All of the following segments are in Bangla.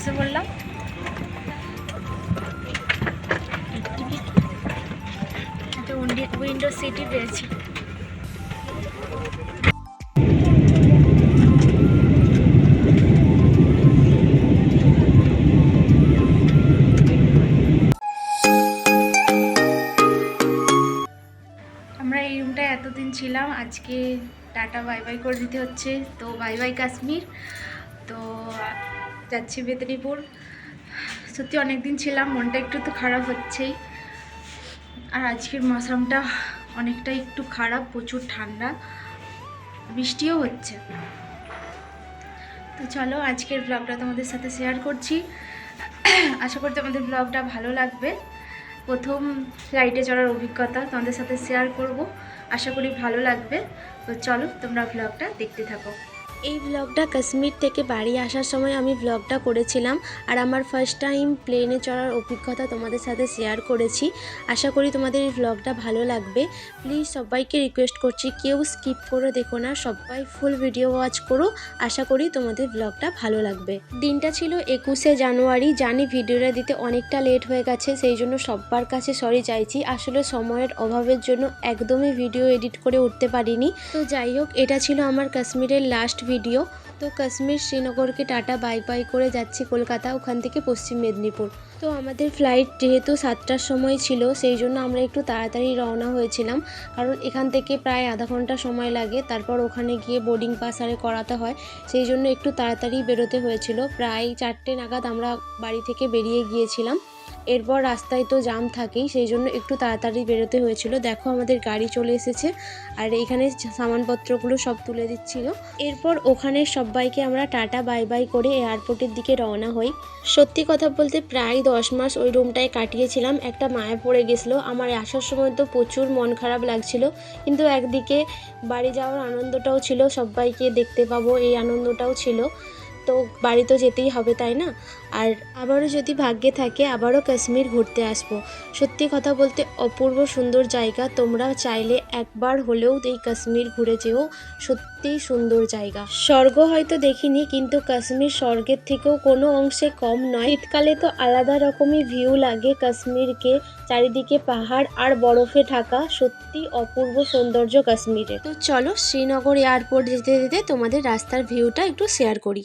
বসে পড়লাম। উইন্ডো সিটি পেয়েছি। আমরা এই রুমটায় এতদিন ছিলাম, আজকে টাটা বাই বাই করে দিতে হচ্ছে। তো বাই বাই কাশ্মীর। তো যাচ্ছি মেদিনীপুর। সত্যি অনেক দিন ছিলাম, মনটা একটু তো খারাপ হচ্ছেই। আর আজকের মৌসামটা অনেকটা একটু খারাপ, প্রচুর ঠান্ডা, বৃষ্টিও হচ্ছে। তো চলো আজকের ব্লগটা তোমাদের সাথে শেয়ার করছি। আশা করি তোমাদের ব্লগটা ভালো লাগবে। প্রথম ফ্লাইটে চড়ার অভিজ্ঞতা তোমাদের সাথে শেয়ার করব। আশা করি ভালো লাগবে। তো চলো তোমরা ব্লগটা দেখতে থাকো। এই ব্লগটা কাশ্মীর থেকে বাড়ি আসার সময় আমি ব্লগটা করেছিলাম। আর আমার ফার্স্ট টাইম প্লেনে চড়ার অভিজ্ঞতা তোমাদের সাথে শেয়ার করেছি। আশা করি তোমাদের এই ব্লগটা ভালো লাগবে। প্লিজ সবাইকে রিকোয়েস্ট করছি, কেউ স্কিপ করে দেখো না। সবাই ফুল ভিডিও ওয়াচ করো। আশা করি তোমাদের ব্লগটা ভালো লাগবে। দিনটা ছিল একুশে জানুয়ারি। জানি ভিডিওটা দিতে অনেকটা লেট হয়ে গেছে, সেই জন্য সবার কাছে সরি চাইছি। আসলে সময়ের অভাবের জন্য একদমই ভিডিও এডিট করে উঠতে পারিনি। তো যাই হোক, এটা ছিল আমার কাশ্মীরের লাস্ট ভিডিও তো কাশ্মীর শ্রীনগরকে টাটা বাই বাই করে যাচ্ছি কলকাতা, ওখান থেকে পশ্চিম মেদিনীপুর। তো আমাদের ফ্লাইট যেহেতু সাতটার সময় ছিল, সেই জন্য আমরা একটু তাড়াতাড়ি রওনা হয়েছিলাম। কারণ এখান থেকে প্রায় আধা ঘণ্টা সময় লাগে, তারপর ওখানে গিয়ে বোর্ডিং পাস আরে করাতে হয়। সেই জন্য একটু তাড়াতাড়ি বেরোতে হয়েছিল। প্রায় চারটে নাগাদ আমরা বাড়ি থেকে বেরিয়ে গিয়েছিলাম। এরপর রাস্তায় তো জাম থাকেই, সেই জন্য একটু তাড়াতাড়ি বেরোতে হয়েছিল। দেখো আমাদের গাড়ি চলে এসেছে, আর এইখানে সামানপত্রগুলো সব তুলে দিচ্ছিল। এরপর ওখানে সবাইকে আমরা টাটা, বাই বাই করে এয়ারপোর্টের দিকে রওনা হই। সত্যি কথা বলতে প্রায় দশ মাস ওই রুমটায় কাটিয়েছিলাম। একটা মায়া পড়ে গেছিল। আমার আসার সময় তো প্রচুর মন খারাপ লাগছিল, কিন্তু একদিকে বাড়ি যাওয়ার আনন্দটাও ছিল, সবাইকে দেখতে পাবো, এই আনন্দটাও ছিল। তো বাড়ি তো যেতেই হবে, তাই না? আর আবারও যদি ভাগ্যে থাকে, আবারও কাশ্মীর ঘুরতে আসব। সত্যি কথা বলতে অপূর্ব সুন্দর জায়গা। তোমরা চাইলে একবার হলেও এই কাশ্মীর ঘুরে যেও। সত্যিই সুন্দর জায়গা। স্বর্গ হয়তো দেখিনি, কিন্তু কাশ্মীর স্বর্গের থেকেও কোনো অংশে কম নয়। শীতকালে তো আলাদা রকমই ভিউ লাগে কাশ্মীরকে, চারিদিকে পাহাড় আর বরফে ঢাকা। সত্যি অপূর্ব সৌন্দর্য কাশ্মীরে তো চলো, শ্রীনগর এয়ারপোর্ট যেতে যেতে তোমাদের রাস্তার ভিউটা একটু শেয়ার করি।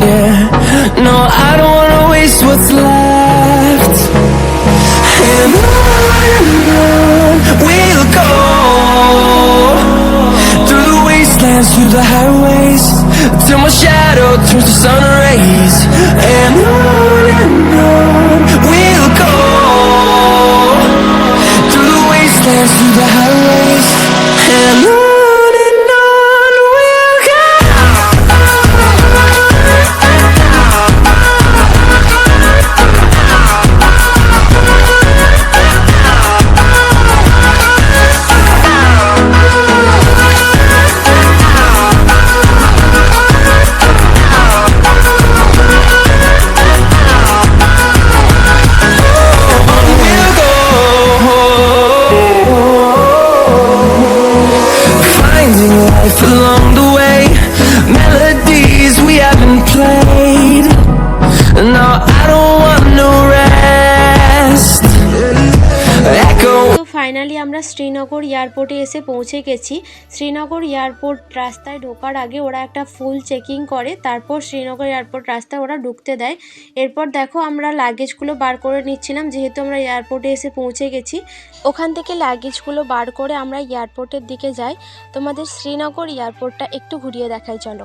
Yeah, no, I don't wanna waste what's left. And and on we'll go through the wastelands, through the highways, till my shadow turns to sun rays. And আমরা শ্রীনগর এয়ারপোর্টে এসে পৌঁছে গেছি। শ্রীনগর এয়ারপোর্ট রাস্তায় ঢোকার আগে ওরা একটা ফুল চেকিং করে, তারপর শ্রীনগর এয়ারপোর্ট রাস্তায় ওরা ঢুকতে দেয়। এরপর দেখো আমরা লাগেজগুলো বার করে নিচ্ছিলাম, যেহেতু আমরা এয়ারপোর্টে এসে পৌঁছে গেছি। ওখান থেকে লাগেজগুলো বার করে আমরা এয়ারপোর্টের দিকে যাই। তোমাদের শ্রীনগর এয়ারপোর্টটা একটু ঘুরিয়ে দেখাই, চলো।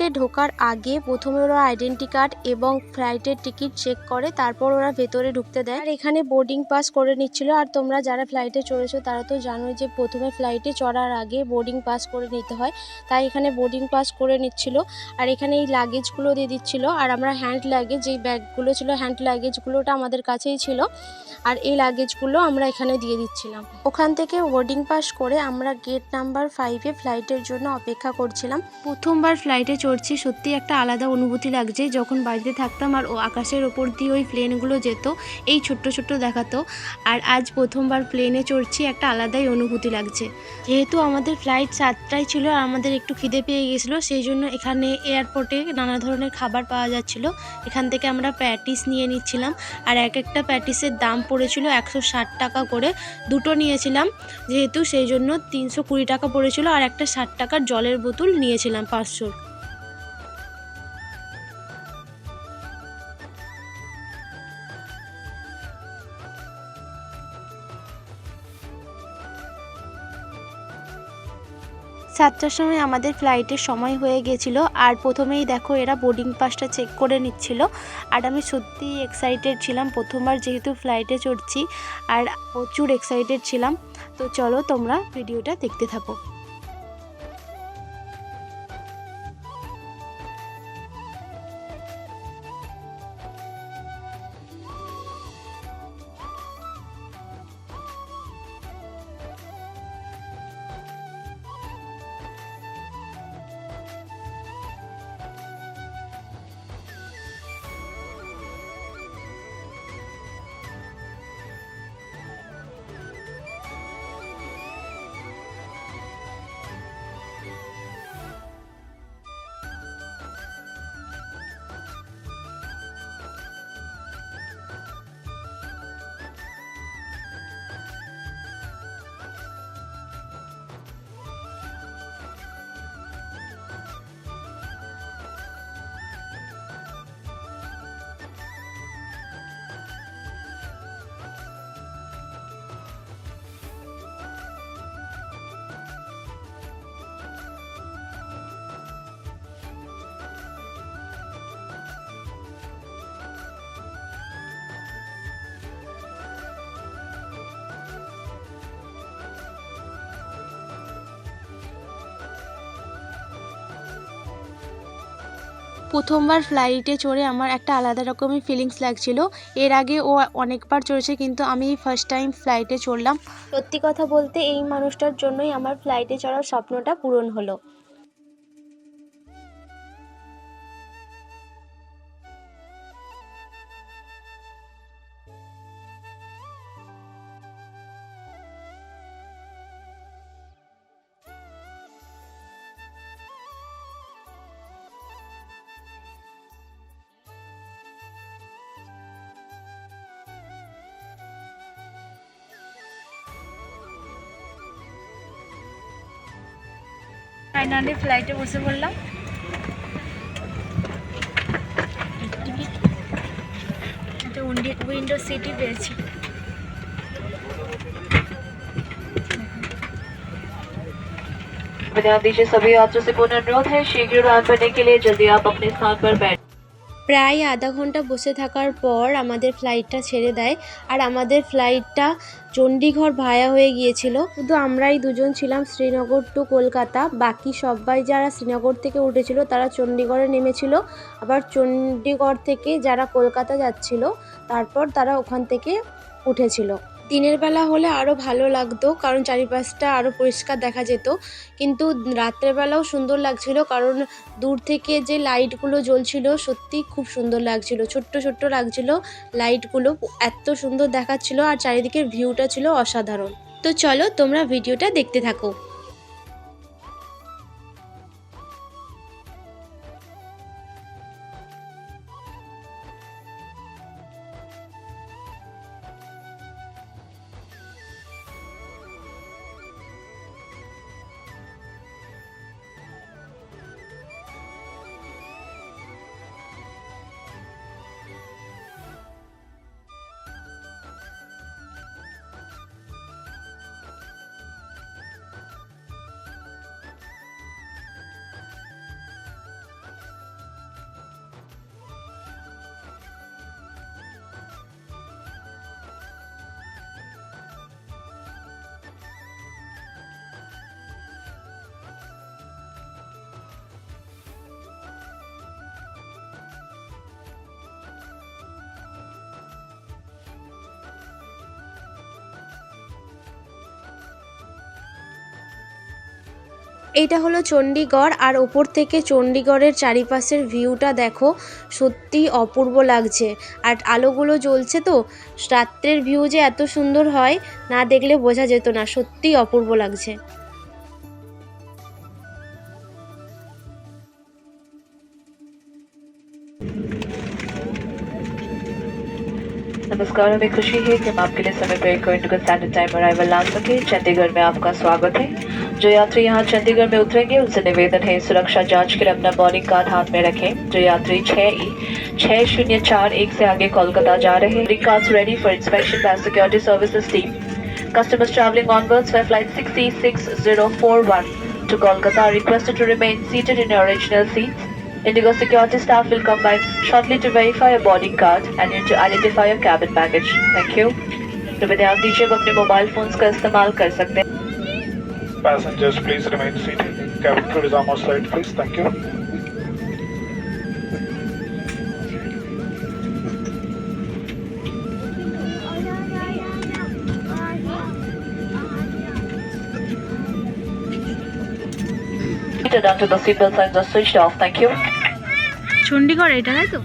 এয়ারপোর্টে ঢোকার আগে প্রথমে ওরা আইডেন্টি কার্ড এবং ফ্লাইটের টিকিট চেক করে, তারপর ওরা ভেতরে ঢুকতে দেয়। আর এখানে বোর্ডিং পাস করে নিচ্ছিল। আর তোমরা যারা ফ্লাইটে চড়েছো, তারা তো জানোই যে প্রথমে ফ্লাইটে চড়ার আগে বোর্ডিং পাস করে নিতে হয়। তাই এখানে বোর্ডিং পাস করে নিচ্ছিল। আর এখানে এই লাগেজগুলো দিয়ে দিচ্ছিল। আর আমরা হ্যান্ড লাগেজ যেই ব্যাগগুলো ছিল, হ্যান্ড লাগেজগুলোটা আমাদের কাছেই ছিল। আর এই লাগেজগুলো আমরা এখানে দিয়ে দিচ্ছিলাম। ওখান থেকে বোর্ডিং পাস করে আমরা গেট নাম্বার ফাইভে ফ্লাইটের জন্য অপেক্ষা করছিলাম। প্রথমবার ফ্লাইটে চড়ছি, সত্যি একটা আলাদা অনুভূতি লাগছে। যখন বাড়িতে থাকতাম আর ও আকাশের ওপর দিয়ে ওই প্লেনগুলো যেত, এই ছোট্ট ছোট্ট দেখাতো। আর আজ প্রথমবার প্লেনে চড়ছি, একটা আলাদাই অনুভূতি লাগছে। যেহেতু আমাদের ফ্লাইট সাতটায় ছিল আর আমাদের একটু খিদে পেয়ে গেছিল, সেই জন্য এখানে এয়ারপোর্টে নানা ধরনের খাবার পাওয়া যাচ্ছিল। এখান থেকে আমরা প্যাটিস নিয়ে নিচ্ছিলাম আর এক একটা প্যাটিসের দাম পড়েছিল একশো ষাট টাকা করে। দুটো নিয়েছিলাম যেহেতু, সেই জন্য তিনশো কুড়ি টাকা পড়েছিল আর একটা ষাট টাকার জলের বোতল নিয়েছিলাম পাঁচশোর। সাতটার সময় আমাদের ফ্লাইটের সময় হয়ে গেছিল, আর প্রথমেই দেখো এরা বোর্ডিং পাসটা চেক করে নিচ্ছিল। আর আমি সত্যি এক্সাইটেড ছিলাম, প্রথমবার যেহেতু ফ্লাইটে চড়ছি, আর প্রচুর এক্সাইটেড ছিলাম। তো চলো তোমরা ভিডিওটা দেখতে থাকো। প্রথমবার ফ্লাইটে চড়ে আমার একটা আলাদা রকমই ফিলিংস লাগছিল। এর আগে ও অনেকবার চড়েছে, কিন্তু আমি ফার্স্ট টাইম ফ্লাইটে চড়লাম। সত্যি কথা বলতে এই মানুষটার জন্যই আমার ফ্লাইটে চড়ার স্বপ্নটা পূরণ হলো। ফাইনালি ফ্লাইটে বসে পড়লাম একটা উইন্ডো সিটই পেয়েছি ध्यान दीजिए सभी यात्रियों से पुनः अनुरोध है शीघ्र उड़ान भरने के लिए जल्दी आप अपने स्थान पर बैठ প্রায় আধা ঘণ্টা বসে থাকার পর আমাদের ফ্লাইটটা ছেড়ে দেয়। আর আমাদের ফ্লাইটটা চণ্ডীগড় ভায়া হয়ে গিয়েছিল। শুধু আমরাই দুজন ছিলাম শ্রীনগর টু কলকাতা। বাকি সবাই যারা শ্রীনগর থেকে উঠেছিল, তারা চণ্ডীগড়ে নেমেছিল। আবার চণ্ডীগড় থেকে যারা কলকাতা যাচ্ছিল, তারপর তারা ওখান থেকে উঠেছিল। দিনের বেলা হলে আরও ভালো লাগতো, কারণ চারিপাশটা আরও পরিষ্কার দেখা যেত। কিন্তু রাত্রেবেলাও সুন্দর লাগছিল, কারণ দূর থেকে যে লাইটগুলো জ্বলছিল সত্যি খুব সুন্দর লাগছিল। ছোট্ট ছোট্ট লাগছিল লাইটগুলো, এত সুন্দর দেখাচ্ছিল আর চারিদিকের ভিউটা ছিল অসাধারণ। তো চলো তোমরা ভিডিওটা দেখতে থাকো। এইটা হলো চণ্ডীগড় আর ওপর থেকে চণ্ডীগড়ের চারিপাশের ভিউটা দেখো সত্যি অপূর্ব লাগছে। আর আলোগুলো জ্বলছে তো, রাত্রের ভিউ যে এত সুন্দর হয়, না দেখলে বোঝা যেত না সত্যি অপূর্ব লাগছে। नमस्कार, हमें खुशी है कि हम आपके लिए समय पर को IndiGo standard time arrival launch सके। चंडीगढ़ में आपका स्वागत है। जो यात्री यहाँ चंडीगढ़ में उतरेंगे, उनसे निवेदन है सुरक्षा जाँच के लिए अपना बोर्डिंग कार्ड हाथ में रखें। जो यात्री छः छः शून्य चार एक से आगे कोलकाता जा रहे हैं। Cards ready for inspection by security services team Customers traveling onwards by flight 6E6041 to Kolkata are requested to remain seated in your original seats. Indigo security staff will come by shortly to verify your boarding card and you to identify your cabin baggage. Thank you. कृपया ध्यान दीजिए आप अपने मोबाइल फोन्स का इस्तेमाल कर सकते हैं Passengers, please remain seated. Cabin crew is almost side, please. Thank you. Seated until the seatbelt signs are switched off. Thank you. Chandigarh এটা তাই তো?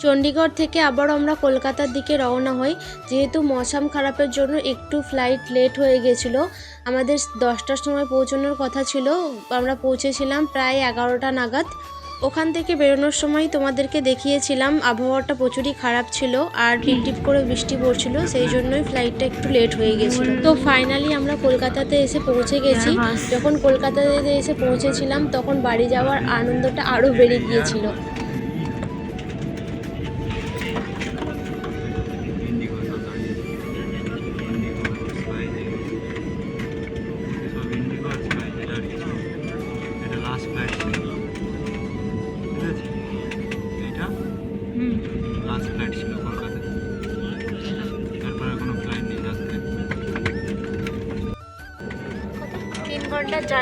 চণ্ডীগড় থেকে আবার আমরা কলকাতার দিকে রওনা হই। যেহেতু মৌসাম খারাপের জন্য একটু ফ্লাইট লেট হয়ে গেছিল। আমাদের দশটার সময় পৌঁছানোর কথা ছিল। আমরা পৌঁছেছিলাম প্রায় এগারোটা নাগাদ। ওখান থেকে বেরোনোর সময় তোমাদেরকে দেখিয়েছিলাম আবহাওয়াটা প্রচুরই খারাপ ছিল আর টিপ টিপ করে বৃষ্টি পড়ছিল সেই জন্যই ফ্লাইটটা একটু লেট হয়ে গেছিল। তো ফাইনালি আমরা কলকাতাতে এসে পৌঁছে গেছি। যখন কলকাতাতে এসে পৌঁছেছিলাম তখন বাড়ি যাওয়ার আনন্দটা আরও বেড়ে গিয়েছিল।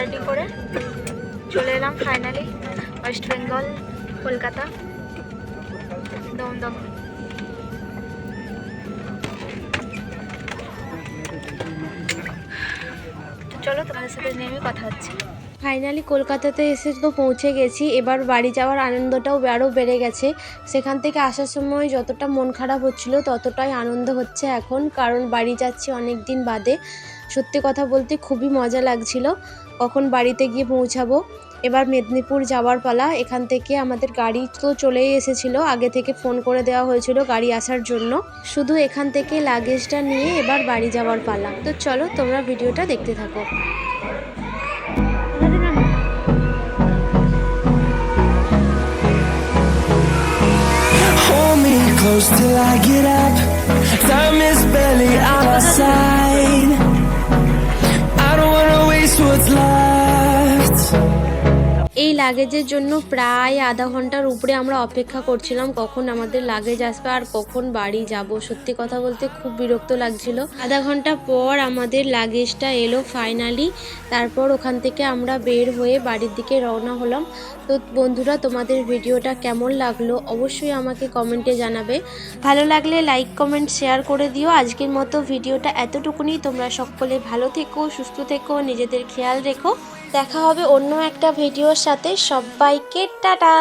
জার্নি করে চলে এলাম ফাইনালি ওয়েস্ট বেঙ্গল কলকাতা দমদম। চলো তোমাদের সাথে নেমে কথা হচ্ছে। ফাইনালি কলকাতাতে এসে তো পৌঁছে গেছি। এবার বাড়ি যাওয়ার আনন্দটাও আরও বেড়ে গেছে। সেখান থেকে আসার সময় যতটা মন খারাপ হচ্ছিল, ততটাই আনন্দ হচ্ছে এখন, কারণ বাড়ি যাচ্ছি অনেক দিন বাদে। সত্যি কথা বলতে খুবই মজা লাগছিল। কখন বাড়িতে গিয়ে পৌঁছাবো? এবার মেদিনীপুর যাওয়ার পালা। এখান থেকে আমাদের গাড়ি তো চলেই এসেছিল। আগে থেকে ফোন করে দেওয়া হয়েছিল গাড়ি আসার জন্য। শুধু এখান থেকে লাগেজটা নিয়ে এবার বাড়ি যাওয়ার পালা। তো চলো, তোমরা ভিডিওটা দেখতে থাকো। Close till I get up. Time is barely on our side. what's life লাগেজের জন্য প্রায় আধা ঘণ্টার উপরে আমরা অপেক্ষা করছিলাম কখন আমাদের লাগেজ আসবে আর কখন বাড়ি যাব। সত্যি কথা বলতে খুব বিরক্ত লাগছিল। আধা ঘণ্টা পর আমাদের লাগেজটা এলো ফাইনালি তারপর ওখান থেকে আমরা বের হয়ে বাড়ির দিকে রওনা হলাম। তো বন্ধুরা, তোমাদের ভিডিওটা কেমন লাগল অবশ্যই আমাকে কমেন্টে জানাবে। ভালো লাগলে লাইক কমেন্ট শেয়ার করে দিও। আজকের মতো ভিডিওটা এতটুকুনি। তোমরা সকলে ভালো থেকো, সুস্থ থেকো, নিজেদের খেয়াল রেখো। দেখা হবে অন্য একটা ভিডিওর সাথে। সবাইকে টাটা।